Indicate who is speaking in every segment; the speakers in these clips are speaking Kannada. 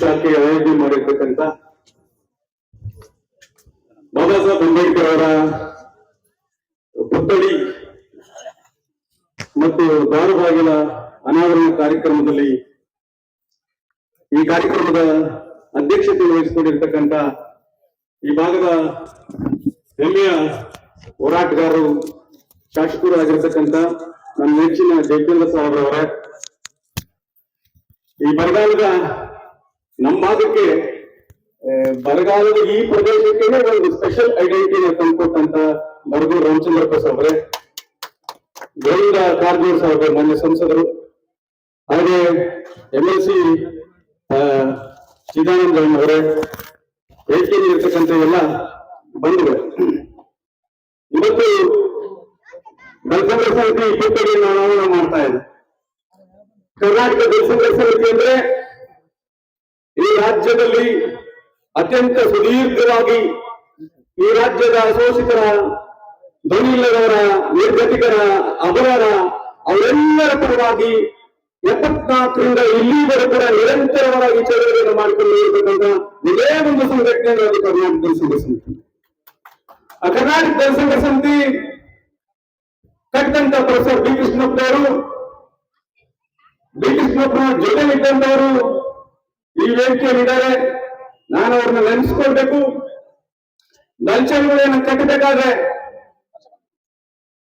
Speaker 1: ಶಾಖೆ ಆಯೋಜನೆ ಮಾಡಿರ್ತಕ್ಕಂಥ ಬಾಬಾ ಸಾಹೇಬ್ ಅಂಬೇಡ್ಕರ್ ಅವರ ಪುತ್ಥಳಿ ಮತ್ತು ದಾರುಬಾಗಿಲ ಅನಾವರಣ ಕಾರ್ಯಕ್ರಮದಲ್ಲಿ ಈ ಕಾರ್ಯಕ್ರಮದ ಅಧ್ಯಕ್ಷತೆ ವಹಿಸಿಕೊಂಡಿರ್ತಕ್ಕಂಥ ಈ ಭಾಗದ ಹೆಮ್ಮೆಯ ಹೋರಾಟಗಾರರು, ಶಾಸಕರು ಆಗಿರ್ತಕ್ಕಂಥ ನನ್ನ ನೆಚ್ಚಿನ ಜಯಚಂದ್ರ ಸಾಹೇಬ್ರವರೇ, ಈ ಬರಗಾಲದ ನಮ್ಮ ಆ, ಬರಗಾಲದ ಈ ಪ್ರದೇಶಕ್ಕೆ ಒಂದು ಸ್ಪೆಷಲ್ ಐಡೆಂಟಿಟಿನ ತಂದುಕೊಟ್ಟಂತ ಬಡಗೂರು ರಾಮಚಂದ್ರ ಪ್ರಸಾದ್ ಅವರೇ. ಗೋವಿಂದ ಕಾರಜೋಳ ಸಾಹೇಬ್ ಮಾನ್ಯ ಸಂಸದರು. ಹಾಗೆ ಎಂ ಎಲ್ ಸಿ ಚಿದಾನಂದ ಅವರೇ ವೇದಿಕೆಯಲ್ಲಿ ಇರ್ತಕ್ಕಂಥ ಎಲ್ಲ ಬಂಧುಗಳು ಇವತ್ತು ದಲಿತರ ಸಮಿತಿ ಪುಸ್ತಕವನ್ನು ನಾವು ಮಾಡ್ತಾ ಇದೆ. ಕರ್ನಾಟಕ ದಲಿತರ ಸಮಿತಿ ಅಂದ್ರೆ ರಾಜ್ಯದಲ್ಲಿ ಅತ್ಯಂತ ಸುದೀರ್ಘವಾಗಿ ಈ ರಾಜ್ಯದ ಶೋಷಿತರ ಧ್ವನಿ ಇಲ್ಲದವರ ನಿರ್ಗತಿಕರ, ಅಮರರ ಅವರೆಲ್ಲರ ಪರವಾಗಿ ಎಪ್ಪತ್ನಾಲ್ಕರಿಂದ ಇಲ್ಲಿವರೆಗೂ ಕೂಡ ನಿರಂತರವಾಗಿ ಚಳವಳಿಯನ್ನು ಮಾಡಿಕೊಂಡು ಇರತಕ್ಕಂಥ ಇದೇ ಒಂದು ಸಂಘಟನೆ ಅದು ಕರ್ನಾಟಕ ಜನಸಂಘ ಸಮಿತಿ. ಆ ಕರ್ನಾಟಕ ಜನಸಂಘ ಸಮಿತಿ ಕಟ್ಟಂತ ಪ್ರೊಫೆಸರ್ ಬಿ ಕೃಷ್ಣಪ್ಪನವರು ಬಿ ಜೊತೆ ಜೊತೆಲಿದ್ದಂತವರು ಈ ನಾನು ಅವ್ರನ್ನ ನೆನೆಸ್ಕೊಳ್ಬೇಕು. ದಲ್ಚಂಗಳನ್ನು ಕಟ್ಟಬೇಕಾದ್ರೆ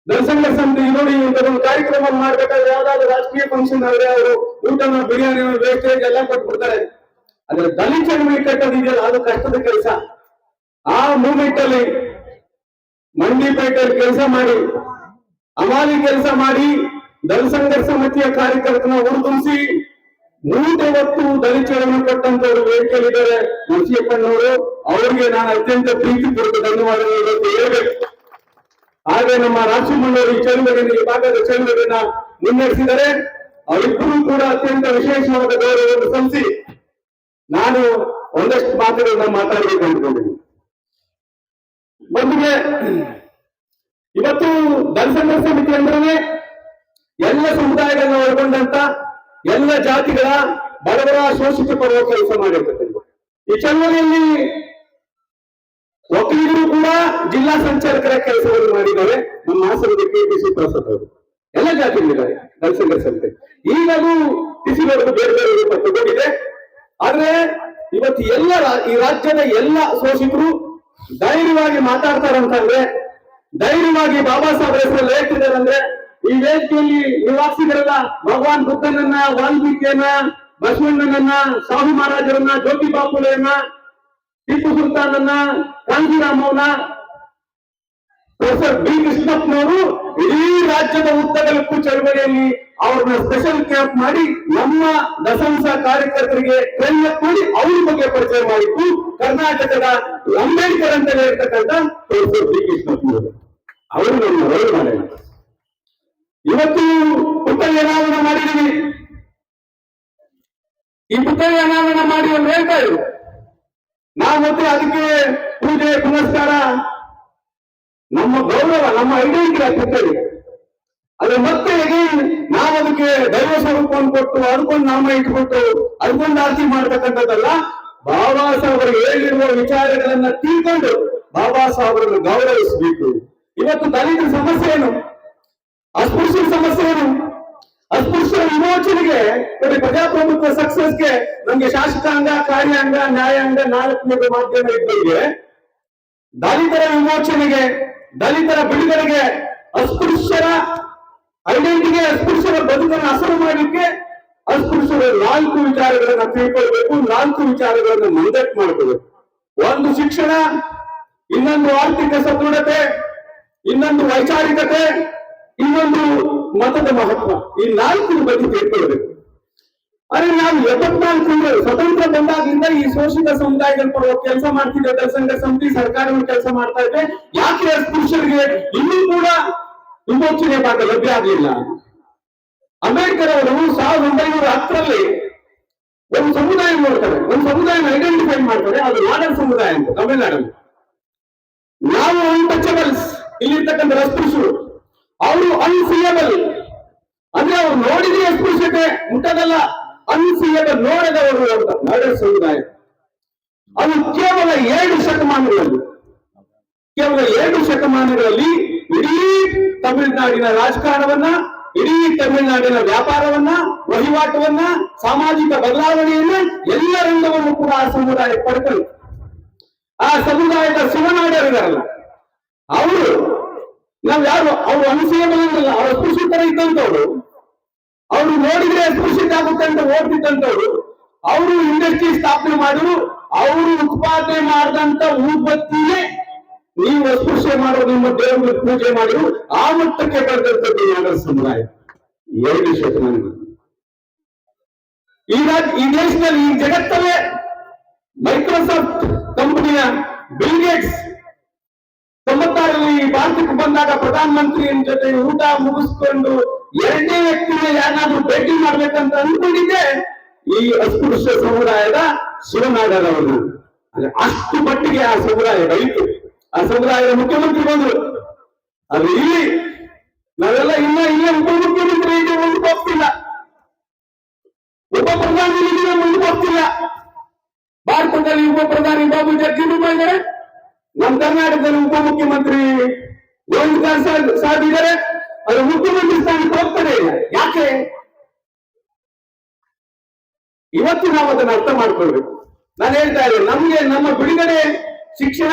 Speaker 1: ದರ್ಶನ ಸಮಿತಿ ಇರೋಡಿ ಒಂದು ಕಾರ್ಯಕ್ರಮ ಮಾಡ್ಬೇಕಾದ್ರೆ ಯಾವ್ದಾದ್ರು ರಾಜಕೀಯ ಫಂಕ್ಷನ್ ಆದ್ರೆ ಅವರು ಊಟ ಬಿರಿಯಾನಿ ವೇಸ್ಟೇಜ್ ಎಲ್ಲ ಕೊಟ್ಬಿಡ್ತಾರೆ. ಆದ್ರೆ ದಲಿತ ಕಟ್ಟೋದಿದೆಯಲ್ಲ, ಅದು ಕಷ್ಟದ ಕೆಲಸ. ಆ ಮೂಮೆಂಟ್ ಅಲ್ಲಿ ಮಂಡಿಪೇಟೆಯಲ್ಲಿ ಕೆಲಸ ಮಾಡಿ, ಅಮಾಲಿ ಕೆಲಸ ಮಾಡಿ ದಲ್ ಸಂಘರ್ಷ ಸಮಿತಿಯ ಕಾರ್ಯಕರ್ತನ ಹುರಿದುಂಬಿಸಿ ಮೂಟೆ ಹೊತ್ತು ದಲಿತ ಕೊಟ್ಟಂತವರು ವೇದಿಕೆಯಲ್ಲಿದ್ದಾರೆ ಮುನ್ಸಿಯಪ್ಪನವರು ಅವರಿಗೆ ನಾನು ಅತ್ಯಂತ ಪ್ರೀತಿ ಪೂರ್ವಕ ಧನ್ಯವಾದಗಳು ಹೇಳ್ಬೇಕು ಹಾಗೆ ನಮ್ಮ ರಾಜಮಣ್ಣವರು ಈ ಚಳವಳಿಯನ್ನು ಈ ಭಾಗದ ಚಳುವಳಿಯನ್ನ ಮುನ್ನಡೆಸಿದರೆ ಅವರಿಬ್ಬರೂ ಕೂಡ ಅತ್ಯಂತ ವಿಶೇಷವಾದ ಗೌರವವನ್ನು ಸಲ್ಲಿಸಿ ನಾನು ಒಂದಷ್ಟು ಮಾತುಗಳನ್ನ ಮಾತಾಡಬೇಕು ಅಂದ್ಕೊಂಡಿದ್ದೀನಿ. ಮೊದಲಿಗೆ ಇವತ್ತು ದರ್ಶನ ಸಮಿತಿ ಅಂದ್ರೆ ಎಲ್ಲ ಸಮುದಾಯಗಳನ್ನ ಒಳಗೊಂಡಂತ ಎಲ್ಲ ಜಾತಿಗಳ ಬಡವರ ಶೋಷಿತ ಪಡುವ ಕೆಲಸ ಮಾಡಿರ್ತಕ್ಕಂಥ ಈ ಚಳವಳಿಯಲ್ಲಿ ವಕೀಲರು ಕೂಡ ಜಿಲ್ಲಾ ಸಂಚಾಲಕರ ಕೆಲಸವನ್ನು ಮಾಡಿದ್ದಾರೆ. ನಮ್ಮ ಹಾಸನದ ಕೆ ಪಿ ಸಿ ಪ್ರಸಾದ್ ಎಲ್ಲ ಜಾತಿಗಳಿದ್ದಾರೆ ದರ್ಶನ ಸಂತೆ. ಈಗ ಅದು ಟಿಸಿವರೆಗೂ ಬೇರೆ ಬೇರೆ ರೂಪ ತಗೊಂಡಿದೆ. ಆದ್ರೆ ಇವತ್ತು ಎಲ್ಲ ಈ ರಾಜ್ಯದ ಎಲ್ಲ ಶೋಷಿತರು ಧೈರ್ಯವಾಗಿ ಮಾತಾಡ್ತಾರಂತಂದ್ರೆ, ಧೈರ್ಯವಾಗಿ ಬಾಬಾ ಸಾಹೇಬ್ ಹೆಸರಲ್ಲಿ ಹೇಳ್ತಿದ್ದಾರೆ ಅಂದ್ರೆ ಈ ವೇದಿಕೆಯಲ್ಲಿ ನಿವಾಸಿಗರೆಲ್ಲ ಭಗವಾನ್ ಬುದ್ಧನನ್ನ, ವಾಲ್ಮೀಕಿಯನ್ನ, ಬಸವಣ್ಣನನ್ನ ಸ್ವಾಮಿ ಮಹಾರಾಜರನ್ನ, ಜ್ಯೋತಿ ಬಾಪುಲೆಯನ್ನ ಟಿಪ್ಪು ಸುಲ್ತಾನನ್ನ ಕಾಂಜಿರಾಮವನ ಪ್ರೊಫೆಸರ್ ಬಿ. ಕೃಷ್ಣಪ್ಪನವರು ಇಡೀ ರಾಜ್ಯದ ಉದ್ದಗಲಕ್ಕೂ ಚಳವಳಿಯಲ್ಲಿ ಅವ್ರನ್ನ ಸ್ಪೆಷಲ್ ಕ್ಯಾಂಪ್ ಮಾಡಿ ನಮ್ಮ ದಸಂಸ ಕಾರ್ಯಕರ್ತರಿಗೆ ಟ್ರೈನ್ ಮಾಡಿ ಅವ್ರ ಬಗ್ಗೆ ಪರಿಚಯ ಮಾಡಿದ್ದು ಕರ್ನಾಟಕದ ಅಂಬೇಡ್ಕರ್ ಅಂತ ಹೇಳ್ತಕ್ಕಂಥ ಪ್ರೊಫೆಸರ್ ಬಿ. ಕೃಷ್ಣಪ್ಪನವರು ಅವರು ನಮ್ಮ ರೋಲ್ ಮಾಡಿದ್ರು ಇವತ್ತು ಪುಟ್ಟಲ್ಲಿ ಅನಾವರಣ ಮಾಡಿದೀವಿ. ಈ ಪುಟ್ಟಲ್ಲಿ ಅನಾವರಣ ಮಾಡಿ ಒಂದು ಹೇಳ್ತಾ ಇದ್ರು ನಾವು ಮತ್ತೆ ಅದಕ್ಕೆ ಪೂಜೆ, ಪುನಸ್ಕಾರ, ನಮ್ಮ ಗೌರವ, ನಮ್ಮ ಐಡೆಂಟಿಟಿ ಪುಟ್ಟಲ್ಲಿ ಅದ್ರ ಮತ್ತೆ ನಾವು ಅದಕ್ಕೆ ದೈವ ಸ್ವರೂಪವನ್ನು ಕೊಟ್ಟು ಅದಕ್ಕೊಂದು ನಾಮ ಇಟ್ಬಿಟ್ಟು ಅದಕ್ಕೊಂದು ಆರತಿ ಮಾಡ್ತಕ್ಕಂಥದ್ದಲ್ಲ, ಬಾಬಾ ಸಾಹೇಬರು ಹೇಳಿರುವ ವಿಚಾರಗಳನ್ನ ತಿಳ್ಕೊಂಡು ಬಾಬಾ ಸಾಹೇಬರನ್ನು ಗೌರವಿಸಬೇಕು. ಇವತ್ತು ದಲಿತ ಸಮಸ್ಯೆ ಏನು ಅಸ್ಪೃಶ್ಯರ ಸಮಸ್ಯೆ ಏನು ಅಸ್ಪೃಶ್ಯರ ವಿಮೋಚನೆಗೆ ನೋಡಿ ಪ್ರಜಾಪ್ರಭುತ್ವ ಸಕ್ಸಸ್ಗೆ ನಮ್ಗೆ ಶಾಸಕಾಂಗ ಕಾರ್ಯಾಂಗ ನ್ಯಾಯಾಂಗ ನಾಲ್ಕು ಮಾಧ್ಯಮ ಇದ್ದವರಿಗೆ ದಲಿತರ ವಿಮೋಚನೆಗೆ, ದಲಿತರ ಬಿಡುಗಡೆಗೆ ಅಸ್ಪೃಶ್ಯರ ಐಡೆಂಟಿಗೆ ಅಸ್ಪೃಶ್ಯರ ಬದುಕನ್ನು ಹಸರು ಮಾಡಲಿಕ್ಕೆ ಅಸ್ಪೃಶ್ಯರ ನಾಲ್ಕು ವಿಚಾರಗಳನ್ನ ತಿಳ್ಕೊಳ್ಬೇಕು, ನಾಲ್ಕು ವಿಚಾರಗಳನ್ನು ಮುಂದಕ್ಕೆ ಮಾಡ್ಕೋಬೇಕು ಒಂದು ಶಿಕ್ಷಣ, ಇನ್ನೊಂದು ಆರ್ಥಿಕ ಸದೃಢತೆ, ಇನ್ನೊಂದು ವೈಚಾರಿಕತೆ, ಇನ್ನೊಂದು ಮತದ ಮಹತ್ವ. ಈ ನಾಲ್ಕು ಬಗ್ಗೆ ತಿಳ್ಕೊಳ್ಬೇಕು. ಅರೆ, ನಾವು ಎಪ್ಪತ್ನಾಲ್ಕು ಸ್ವತಂತ್ರ ಬಂದಾಗಿಂದ ಈ ಶೋಷಿತ ಸಮುದಾಯಗಳ ಪರ ಕೆಲಸ ಮಾಡ್ತಿದ್ದೆ ದಳಸಂಘ ಸಮಿತಿ ಸರ್ಕಾರಗಳು ಕೆಲಸ ಮಾಡ್ತಾ ಇದೆ ಯಾಕೆ ಪುರುಷರಿಗೆ ಇನ್ನೂ ಕೂಡ ವಿಮೋಚನೆ ಭಾಗ ಲಭ್ಯ ಆಗಲಿಲ್ಲ? ಅಂಬೇಡ್ಕರ್ ಅವರು ಸಾವಿರದ ಒಂಬೈನೂರ ಹತ್ತರಲ್ಲಿ ಒಂದು ಸಮುದಾಯ ನೋಡ್ತಾರೆ. ಒಂದು ಸಮುದಾಯ ಐಡೆಂಟಿಫೈ ಮಾಡ್ತಾರೆ. ಅದು ನಾಡರ್ ಸಮುದಾಯ ಅಂತ, ತಮಿಳುನಾಡಲ್ಲಿ. ನಾವು ಅನ್ಟಚಬಲ್ಸ್ ಇಲ್ಲಿರ್ತಕ್ಕಂಥ ಅಸ್ಪೃಶ್ಯರು ಅವರು ಅನ್ಸಿಯಬಲ್ ಅಂದ್ರೆ ಅವ್ರು ನೋಡಿದ್ರೆ ಅಸ್ಪೃಶ್ಯತೆ ಮುಟ್ಟದಲ್ಲ. ಅನ್ಸಿಯಬಲ್ ನೋಡದವರು ನಾಡ ಸಮುದಾಯ. ಅದು ಕೇವಲ ಎರಡು ಶತಮಾನಗಳಲ್ಲಿ. ಕೇವಲ ಎರಡು ಶತಮಾನಗಳಲ್ಲಿ ಇಡೀ ತಮಿಳುನಾಡಿನ ರಾಜಕಾರಣವನ್ನ, ಇಡೀ ತಮಿಳುನಾಡಿನ ವ್ಯಾಪಾರವನ್ನ, ವಹಿವಾಟವನ್ನ, ಸಾಮಾಜಿಕ ಬದಲಾವಣೆಯನ್ನ ಎಲ್ಲ ರಂಗವನ್ನು ಕೂಡ ಆ ಸಮುದಾಯ ಪಡ್ಕೊಳ್ಳಿ ಆ ಸಮುದಾಯದ ಶಿವನಾಡರಿದಾರಲ್ಲ ಅವರು ನಾವ್ ಯಾರು? ಅವ್ರು ಬಂದಿಲ್ಲ ಅವ್ರ ಅಸ್ಪೃಶ್ಯತರ ಇದ್ದಂತವ್ರು ಅವ್ರು ನೋಡಿದ್ರೆ ಅಸ್ಪೃಶ್ಯತೆ ಆಗುತ್ತೆ ಅಂತ ಓಡ್ತಿದ್ದಂತವ್ರು ಅವರು ಇಂಡಸ್ಟ್ರಿ ಸ್ಥಾಪನೆ ಮಾಡಿದ್ರು. ಅವರು ಉತ್ಪಾದನೆ ಮಾಡಿದಂತ ಉತ್ಪತ್ತಿನೇ ನೀವು ಅಸ್ಪೃಶ್ಯ ಮಾಡೋ ನಿಮ್ಮ ದೇವರ ಪೂಜೆ ಮಾಡಿದ್ರು. ಆ ಮಟ್ಟಕ್ಕೆ ಬೆಳೆದಂತದ್ದು ನಾಗರ ಸಮುದಾಯ. ಎರಡು ಶತಮಾನ ಈಗ ಈ ದೇಶದಲ್ಲಿ ಈ ಜಗತ್ತಲ್ಲೇ ಮೈಕ್ರೋಸಾಫ್ಟ್ ಕಂಪನಿಯ ಬಿಲ್ ಭಾರತಕ್ಕೆ ಬಂದಾಗ ಪ್ರಧಾನ ಜೊತೆ ಊಟ ಮುಗಿಸ್ಕೊಂಡು ಎರಡನೇ ವ್ಯಕ್ತಿನ ಯಾರನ್ನಾದ್ರೂ ಭೇಟಿ ಮಾಡ್ಬೇಕಂತ ಅನ್ಕೊಂಡಿದ್ದೆ ಈ ಅಸ್ಪೃಶ್ಯ ಸಮುದಾಯದ ಶಿವನಾಡರವರು ಅಂದ್ರೆ ಅಷ್ಟು ಮಟ್ಟಿಗೆ ಆ ಸಮುದಾಯ ಬೈತು ಆ ಸಮುದಾಯದ ಮುಖ್ಯಮಂತ್ರಿ ಬಂದ್ರು. ಅದು ಇಲ್ಲಿ, ನಾವೆಲ್ಲ ಇನ್ನ ಇಲ್ಲೇ ಉಪಮುಖ್ಯಮಂತ್ರಿ ಇದೆ ಮುಂದೆ ಹೋಗ್ತಿಲ್ಲ. ಉಪ ಪ್ರಧಾನಿ ಮುಂದಕ್ಕೆ ಹೋಗ್ತಿಲ್ಲ. ಭಾರತದಲ್ಲಿ ಉಪ ಪ್ರಧಾನಿ ಬಾಬು ಜಗಜೀವನ್ ಇದ್ದಾರೆ. ನಮ್ಮ ಕರ್ನಾಟಕದಲ್ಲಿ ಉಪಮುಖ್ಯಮಂತ್ರಿ ಗೋವಿಂದ ಸಾಹೇಬ್ ಇದ್ದಾರೆ ಅದು ಮುಖ್ಯಮಂತ್ರಿ ಸ್ಥಾನಕ್ಕೆ ಹೋಗ್ತಾರೆ ಯಾಕೆ? ಇವತ್ತು ನಾವು ಅದನ್ನು ಅರ್ಥ ಮಾಡ್ಕೊಳ್ಬೇಕು. ನಾನು ಹೇಳ್ತಾ ಇದ್ದೇನೆ ನಮ್ಗೆ ನಮ್ಮ ಬಿಡುಗಡೆ ಶಿಕ್ಷಣ,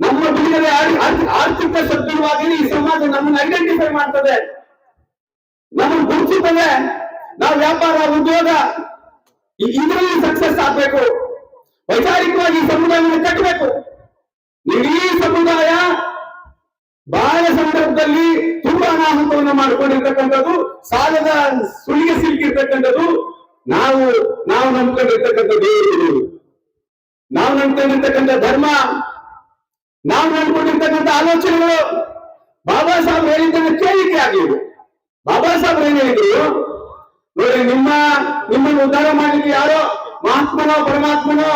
Speaker 1: ನಮ್ಮ ಬಿಡುಗಡೆ ಆರ್- ಆರ್- ಆರ್ಥಿಕ ಸದೃಢವಾಗಿ ಈ ಸಮಾಜ ನಮ್ಮನ್ನು ಐಡೆಂಟಿಫೈ ಮಾಡ್ತದೆ. ನಮ್ಮನ್ನು ಗುರುತಿಸ್ತದೆ. ನಾವು ವ್ಯಾಪಾರ, ಉದ್ಯೋಗ ಇದರಲ್ಲಿ ಸಕ್ಸಸ್ ಆಗ್ಬೇಕು. ವೈಚಾರಿಕವಾಗಿ ಈ ಸಮುದಾಯವನ್ನು ಕಟ್ಟಬೇಕು. ಇಡೀ ಸಮುದಾಯ ಬಹಳ ಸಂದರ್ಭದಲ್ಲಿ ತುಂಬಾ ಅನಾಹುತವನ್ನು ಮಾಡಿಕೊಂಡಿರ್ತಕ್ಕಂಥದ್ದು, ಸಾಲದ ಸುಳಿಗೆ ಸಿಲುಕಿರ್ತಕ್ಕಂಥದ್ದು, ನಾವು ನಾವು ನಂಬ್ಕೊಂಡಿರ್ತಕ್ಕಂಥ ದೇವರು. ನಾವು ನಂಬ್ಕೊಂಡಿರ್ತಕ್ಕಂಥ ಧರ್ಮ, ನಾವು ನಂಬ್ಕೊಂಡಿರ್ತಕ್ಕಂಥ ಆಲೋಚನೆಗಳು. ಬಾಬಾ ಸಾಹೇಬ್ ಹೇಳಿದ್ದನ್ನು ಕೇಳಿಕೆ ಆಗಿವೆ ಬಾಬಾ ಸಾಹೇಬ್ ಏನ್ ಹೇಳಿದ್ರು? ನೋಡಿ, ನಿಮ್ಮ, ನಿಮ್ಮನ್ನು ಉದ್ಧಾರ ಮಾಡ್ಲಿಕ್ಕೆ ಯಾರೋ ಮಹಾತ್ಮನೋ, ಪರಮಾತ್ಮನೋ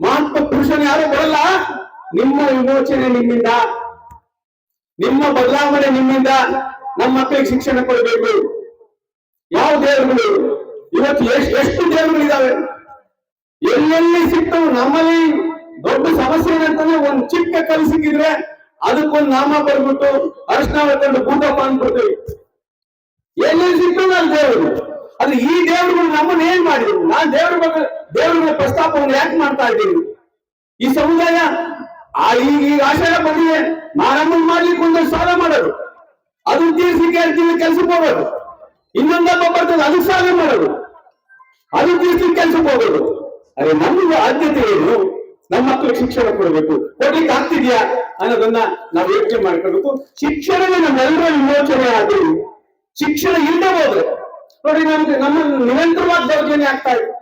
Speaker 1: ಮಹಾತ್ಮ ಪುರುಷನ ಯಾರು ಬರಲ್ಲ? ನಿಮ್ಮ ವಿಮೋಚನೆ ನಿಮ್ಮಿಂದ. ನಿಮ್ಮ ಬದಲಾವಣೆ ನಿಮ್ಮಿಂದ ನಮ್ಮ ಮಕ್ಕಳಿಗೆ ಶಿಕ್ಷಣ ಕೊಡಬೇಕು. ಯಾವ ದೇವರುಗಳು? ಇವತ್ತು ಎಷ್ಟು ಎಷ್ಟು ದೇವರುಗಳಿದಾವೆ? ಎಲ್ಲೆಲ್ಲಿ ಸಿಕ್ತವು ನಮ್ಮಲ್ಲಿ ದೊಡ್ಡ ಸಮಸ್ಯೆ ಏನಂತಂದ್ರೆ ಒಂದ್ ಚಿಕ್ಕ ಕಲ್ ಸಿಕ್ಕಿದ್ರೆ ಅದಕ್ಕೊಂದು ನಾಮ ಬರ್ಬಿಟ್ಟು ಅರ್ಶನ ಹೊತ್ಕೊಂಡು ಬೂಟಪ್ಪ ಅಂದ್ಬಿಡ್ತೀವಿ. ಎಲ್ಲೆಲ್ಲಿ ಸಿಕ್ತವು ಅಲ್ಲಿ ದೇವರು? ಅದು ಈ ದೇವರುಗಳು ನಮ್ಮನ್ನ ಏನ್ ಮಾಡಿದ್ರು? ನಾನ್ ದೇವ್ರ ಬಗ್ಗೆ ದೇವರ ಪ್ರಸ್ತಾಪವನ್ನು ಯಾಕೆ ಮಾಡ್ತಾ ಇದ್ದೀವಿ ಈ ಸಮುದಾಯ, ಆ ಈಗ ಈಗ ಆಶಯ ಬಂದಿದೆ. ನಾನಮ್ಮನ್ ಮಾಡ್ಲಿಕ್ಕೆ ಒಂದೊಂದು ಸಾಲ ಮಾಡೋದು. ಅದು ತೀರ್ಸಿಕೆ ಹೇಳ್ತೀವಿ ಕೆಲ್ಸಕ್ಕೆ ಹೋಗೋದು. ಇನ್ನೊಂದಪ್ಪ ಬರ್ತದೆ, ಅದು ಸಾಲ ಮಾಡೋದು. ಅದು ತೀರ್ಸ್ಲಿಕ್ಕೆ ಕೆಲ್ಸಕ್ಕೆ ಹೋಗೋದು. ಅರೆ, ನಮ್ಗೆ ಆದ್ಯತೆ ಏನು? ನಮ್ಮ ಮಕ್ಕಳಿಗೆ ಶಿಕ್ಷಣ ಕೊಡಬೇಕು. ಕೊಡ್ಲಿಕ್ಕೆ ಆಗ್ತಿದ್ಯಾ? ಅನ್ನೋದನ್ನ ನಾವು ಯೋಚನೆ ಮಾಡ್ಕೋಬೇಕು ಶಿಕ್ಷಣವೇ ನಮ್ಮೆಲ್ಲರ ವಿಮೋಚನೆ ಆದ್ರೆ ಶಿಕ್ಷಣ ಇಲ್ಲದೆ ಹೋದ್ರೆ ನೋಡಿ ನಮ್ಗೆ ನಮ್ಮ ನಿರಂತರವಾದ ದೌರ್ಜನ್ಯ ಆಗ್ತಾ ಇದೆ.